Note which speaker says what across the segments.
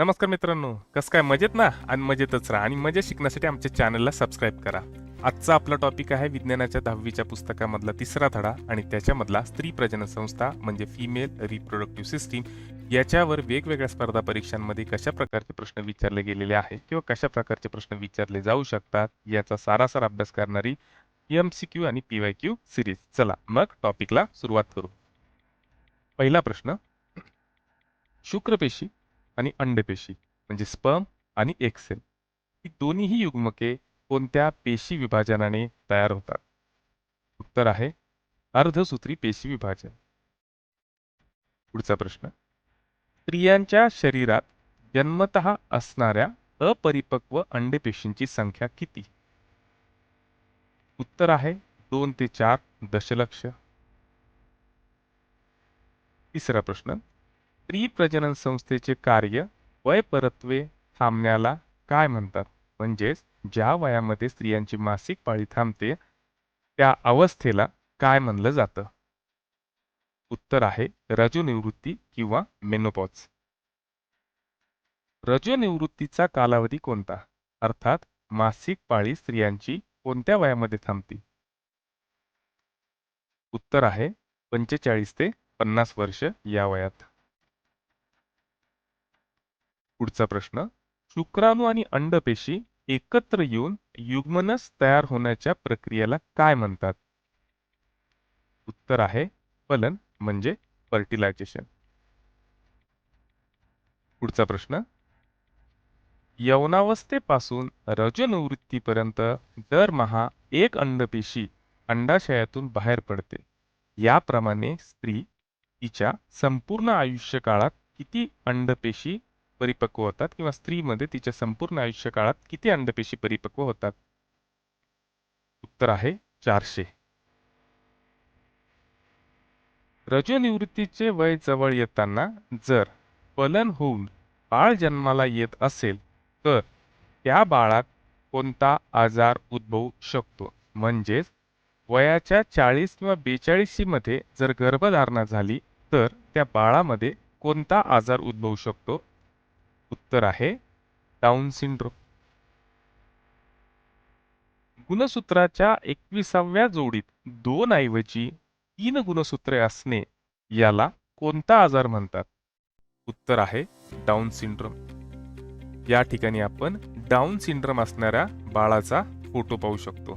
Speaker 1: नमस्कार मित्रांनो कसं काय मजेत ना? आणि मजेतच राहा आणि मजा शिकण्यासाठी आमच्या चॅनलला सबस्क्राईब करा. आजचा आपला टॉपिक आहे विज्ञानाच्या दहावीच्या पुस्तकामधला तिसरा धडा आणि त्याच्यामधला स्त्री प्रजनन संस्था म्हणजे फिमेल रिप्रोडक्टिव्ह सिस्टीम याच्यावर वेगवेगळ्या स्पर्धा परीक्षांमध्ये कशा प्रकारचे प्रश्न विचारले गेलेले आहेत किंवा कशा प्रकारचे प्रश्न विचारले जाऊ शकतात याचा सारासार अभ्यास करणारी एम सी क्यू आणि पी वाय क्यू सिरीज चला मग टॉपिकला सुरुवात करू. पहिला प्रश्न शुक्रपेशी आणि अंडपेशी म्हणजे स्पर्म आणि एक्सेल ही दोन्हीही युग्मके कोणत्या पेशी विभाजनाने तयार होतात? उत्तर आहे अर्धसूत्री पेशी विभाजन. पुढचा प्रश्न. स्त्रियांच्या शरीरात जन्मत असणाऱ्या अपरिपक्व अंडपेशींची संख्या किती? उत्तर आहे दोन ते चार दशलक्ष. तिसरा प्रश्न. स्त्री प्रजनन संस्थेचे कार्य वय परत्वे थांबण्याला काय म्हणतात? म्हणजेच ज्या वयामध्ये स्त्रियांची मासिक पाळी थांबते त्या अवस्थेला काय म्हणलं जातं? उत्तर आहे रजोनिवृत्ती किंवा मेनोपॉज. रजोनिवृत्तीचा कालावधी कोणता? अर्थात मासिक पाळी स्त्रियांची कोणत्या वयामध्ये थांबते? उत्तर आहे पंचेचाळीस ते पन्नास वर्ष या वयात. पुढचा प्रश्न. शुक्राणू आणि अंडपेशी एकत्र येऊन युग्मनस तयार होण्याच्या प्रक्रियेला काय म्हणतात? उत्तर आहे फलन म्हणजे फर्टिलायझेशन पुढचा प्रश्न. यवनावस्थेपासून रजनवृत्तीपर्यंत दरमहा एक अंडपेशी अंडाशयातून बाहेर पडते. याप्रमाणे स्त्री तिच्या संपूर्ण आयुष्यकाळात किती अंडपेशी परिपक्व होतात किंवा स्त्रीमध्ये तिच्या संपूर्ण आयुष्य काळात किती अंडपेशी परिपक्व होतात? उत्तर आहे चारशे. रजोनिवृत्तीचे वय जवळ येताना जर फलन होऊन बाळ जन्माला येत असेल तर त्या बाळात कोणता आजार उद्भवू शकतो? म्हणजेच वयाच्या चाळीस किंवा बेचाळीसी मध्ये जर गर्भधारणा झाली तर त्या बाळामध्ये कोणता आजार उद्भवू शकतो? उत्तर आहे डाऊन सिंड्रोम गुणसूत्राच्या एकविसाव्या जोडीत दोन ऐवजी तीन गुणसूत्रे असणे याला कोणता आजार म्हणतात? उत्तर आहे डाऊन सिंड्रोम या ठिकाणी आपण डाऊन सिंड्रोम असणाऱ्या बाळाचा फोटो पाहू शकतो.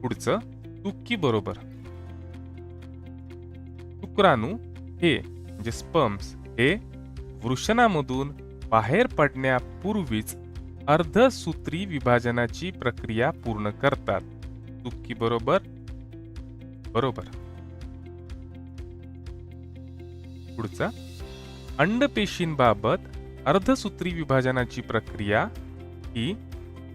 Speaker 1: पुढचं तुक्की बरोबर. शुक्राणू हे म्हणजे स्पर्म्स हे वृषणामधून बाहेर पडण्यापूर्वीच अर्धसूत्री विभाजनाची प्रक्रिया पूर्ण करतात. चुकी बरोबर? बरोबर. पुढचा. अंडपेशींबाबत अर्धसूत्री विभाजनाची प्रक्रिया ही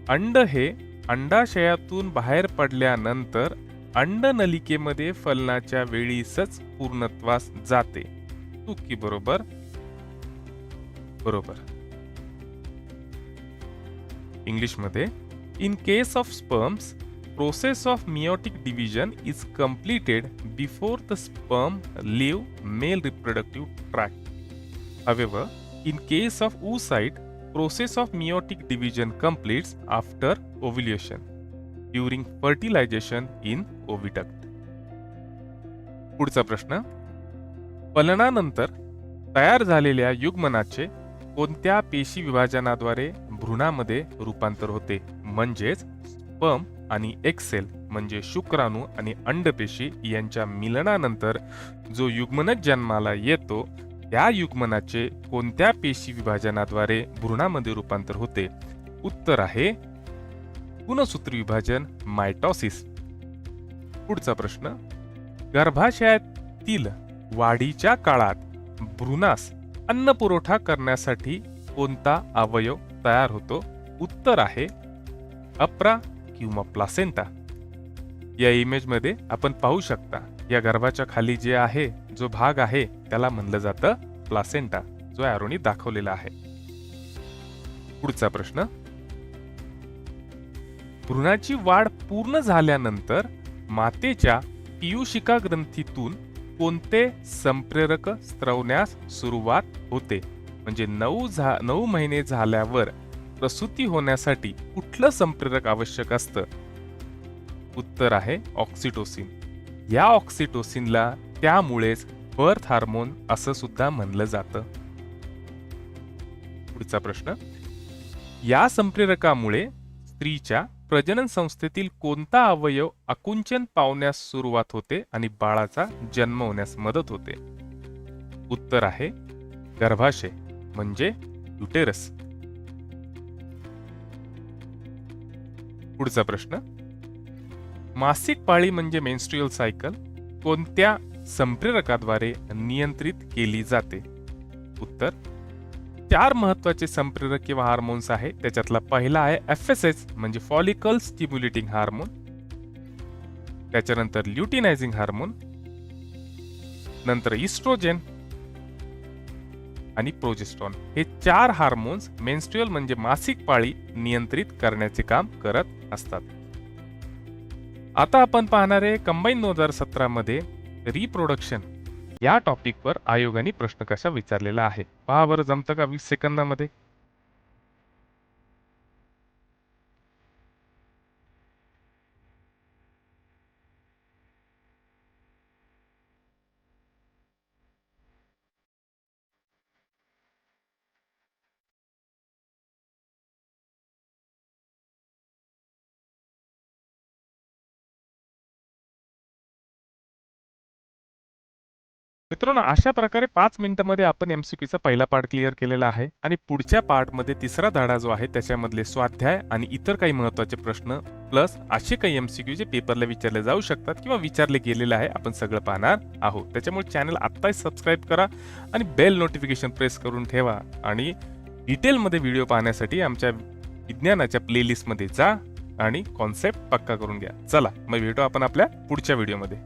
Speaker 1: अंड हे अंडाशयातून बाहेर पडल्यानंतर अंडनलिकेमध्ये फलनाच्या वेळीसच पूर्णत्वास जाते. टू की बरोबर बरोबर. इंग्लिश मध्ये in case of sperms process of meiotic division is completed before the sperm leave male reproductive tract however in case of oocyte process of meiotic division completes after ovulation during fertilization in oviduct प्रश्न पलनानंतर तयार झालेल्या युग्मनाचे कोणत्या पेशी विभाजनाद्वारे भ्रूणामध्ये रूपांतर होते? म्हणजेच sperm आणि एक्सेल म्हणजे शुक्राणू आणि अंडपेशी यांच्या मिलनानंतर जो युग्मनच जन्माला येतो त्या युग्मनाचे कोणत्या पेशी विभाजनाद्वारे भ्रूणामध्ये रूपांतर होते? उत्तर आहे गुणसूत्र विभाजन मायटॉसिस. पुढचा प्रश्न गर्भाशयातील वाढीच्या काळात भ्रूणास अन्न पुरवठा करण्यासाठी कोणता अवयव तयार होतो? उत्तर आहे अप्रा किंवा प्लासेंटा. या इमेजमध्ये आपण पाहू शकता या गर्भाच्या खाली जे आहे जो भाग आहे त्याला म्हणलं जातं प्लासेंटा जो ॲरोनी दाखवलेला आहे. पुढचा प्रश्न. भ्रूणाची वाढ पूर्ण झाल्यानंतर मातेच्या पियुषिका ग्रंथीतून कोणते संप्रेरक स्त्रवण्यास सुरुवात होते? म्हणजे नऊ झा नऊ महिने झाल्यावर प्रसूती होण्यासाठी कुठलं संप्रेरक आवश्यक असतं? उत्तर आहे ऑक्सिटोसिन. या ऑक्सिटोसिनला त्यामुळेच बर्थ हार्मोन असं सुद्धा म्हणलं जातं. पुढचा प्रश्न. या संप्रेरकामुळे स्त्रीच्या प्रजनन संस्थेतील कोणता अवयव आकुंचन पावण्यास सुरुवात होते आणि बाळाचा जन्म होण्यास मदत होते? उत्तर आहे गर्भाशय म्हणजे युटेरस पुढचा प्रश्न मासिक पाळी म्हणजे मेन्स्ट्रुअल सायकल कोणत्या संप्रेरकाद्वारे नियंत्रित केली जाते? उत्तर चार महत्त्वाचे संप्रेरक किंवा हार्मोन्स आहे. त्याच्यातला पहिला आहे एफ एस एस म्हणजे फॉलिकल स्टिम्युलेटिंग हार्मोन त्याच्यानंतर ल्युटिनायझिंग हार्मोन नंतर इस्ट्रोजेन आणि प्रोजेस्ट्रॉन हे चार हार्मोन्स मेन्स्ट्रुअल म्हणजे मासिक पाळी नियंत्रित करण्याचे काम करत असतात. आता आपण पाहणार आहे कंबाईन दोन हजार सतरामध्ये रिप्रोडक्शन या टॉपिकवर आयोगाने प्रश्न कशा विचारलेला आहे? पहा बरं जमतं का वीस सेकंदामध्ये? मित्रांनो अशा प्रकारे पाच मिनिटांमध्ये आपण एमसीपीचा पहिला पार्ट क्लिअर केलेला आहे आणि पुढच्या पार्टमध्ये तिसरा धडा जो आहे त्याच्यामधले स्वाध्याय आणि इतर काही महत्त्वाचे प्रश्न प्लस असे काही एमसीक्यू जे पेपरला विचारले जाऊ शकतात किंवा विचारले गेलेले आहे आपण सगळं पाहणार आहोत. त्याच्यामुळे चॅनल आत्ताच सबस्क्राईब करा आणि बेल नोटिफिकेशन प्रेस करून ठेवा आणि डिटेलमध्ये व्हिडिओ पाहण्यासाठी आमच्या विज्ञानाच्या प्लेलिस्टमध्ये जा आणि कॉन्सेप्ट पक्का करून घ्या. चला मग भेटू आपण आपल्या पुढच्या व्हिडिओमध्ये